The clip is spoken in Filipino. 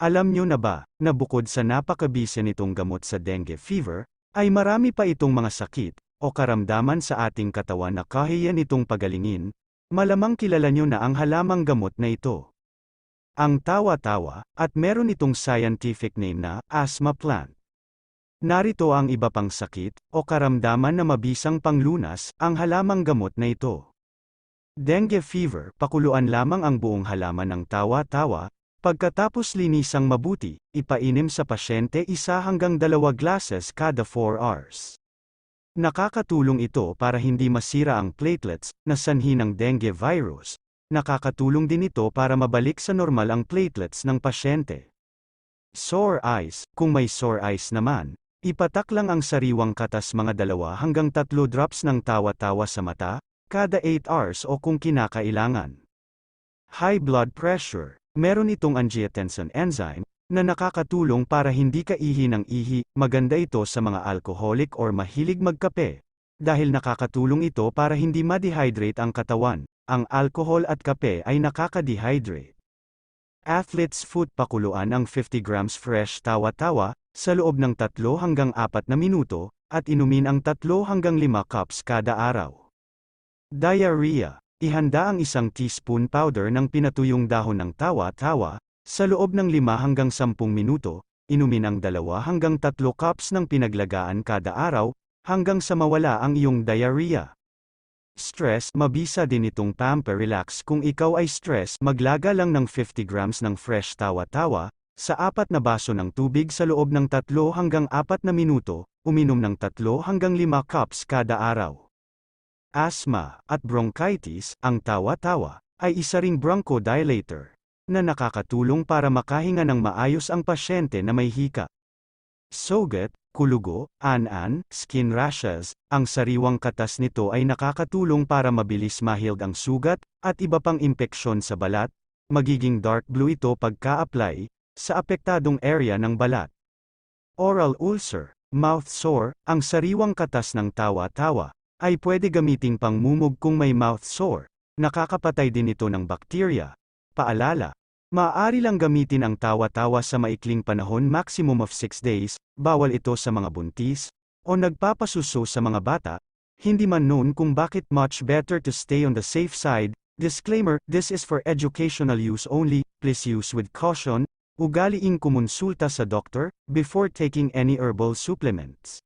Alam nyo na ba, na bukod sa napakabisa nitong gamot sa dengue fever, ay marami pa itong mga sakit, o karamdaman sa ating katawan na kahiya nitong pagalingin, malamang kilala nyo na ang halamang gamot na ito. Ang tawa-tawa, at meron itong scientific name na, asthma plant. Narito ang iba pang sakit, o karamdaman na mabisang panglunas, ang halamang gamot na ito. Dengue fever, pakuluan lamang ang buong halaman ng tawa-tawa, pagkatapos linisang mabuti, ipainim sa pasyente isa hanggang dalawa glasses kada 4 hours. Nakakatulong ito para hindi masira ang platelets, na sanhi ng dengue virus. Nakakatulong din ito para mabalik sa normal ang platelets ng pasyente. Sore eyes, kung may sore eyes naman, ipatak lang ang sariwang katas mga dalawa hanggang tatlo drops ng tawa-tawa sa mata, kada 8 hours o kung kinakailangan. High blood pressure, meron itong angiotensin enzyme, na nakakatulong para hindi ka ihi ng ihi, maganda ito sa mga alcoholic or mahilig magkape. Dahil nakakatulong ito para hindi ma-dehydrate ang katawan, ang alcohol at kape ay nakaka-dehydrate. Athlete's foot pakuluan ang 50 grams fresh tawa-tawa, sa loob ng 3 hanggang 4 na minuto, at inumin ang 3 hanggang 5 cups kada araw. Diarrhea, ihanda ang isang teaspoon powder ng pinatuyong dahon ng tawa-tawa, sa loob ng 5 hanggang 10 minuto, inumin ang 2 hanggang 3 cups ng pinaglagaan kada araw, hanggang sa mawala ang iyong diarrhea. Stress, mabisa din itong pamper relax kung ikaw ay stress, maglaga lang ng 50 grams ng fresh tawa-tawa, sa apat na baso ng tubig sa loob ng 3 hanggang 4 na minuto, uminom ng 3 hanggang 5 cups kada araw. Asthma, at bronchitis, ang tawa-tawa, ay isa ring bronchodilator, na nakakatulong para makahinga ng maayos ang pasyente na may hika. Sugat, kulugo, an-an, skin rashes, ang sariwang katas nito ay nakakatulong para mabilis mahilg ang sugat, at iba pang impeksyon sa balat, magiging dark blue ito pagka-apply, sa apektadong area ng balat. Oral ulcer, mouth sore, ang sariwang katas ng tawa-tawa, ay pwede gamiting pangmumog kung may mouth sore, nakakapatay din ito ng bakterya. Paalala, maaari lang gamitin ang tawa-tawa sa maikling panahon maximum of 6 days, bawal ito sa mga buntis, o nagpapasuso sa mga bata, hindi man known kung bakit much better to stay on the safe side. Disclaimer, this is for educational use only, please use with caution, ugaliing kumonsulta sa doktor, before taking any herbal supplements.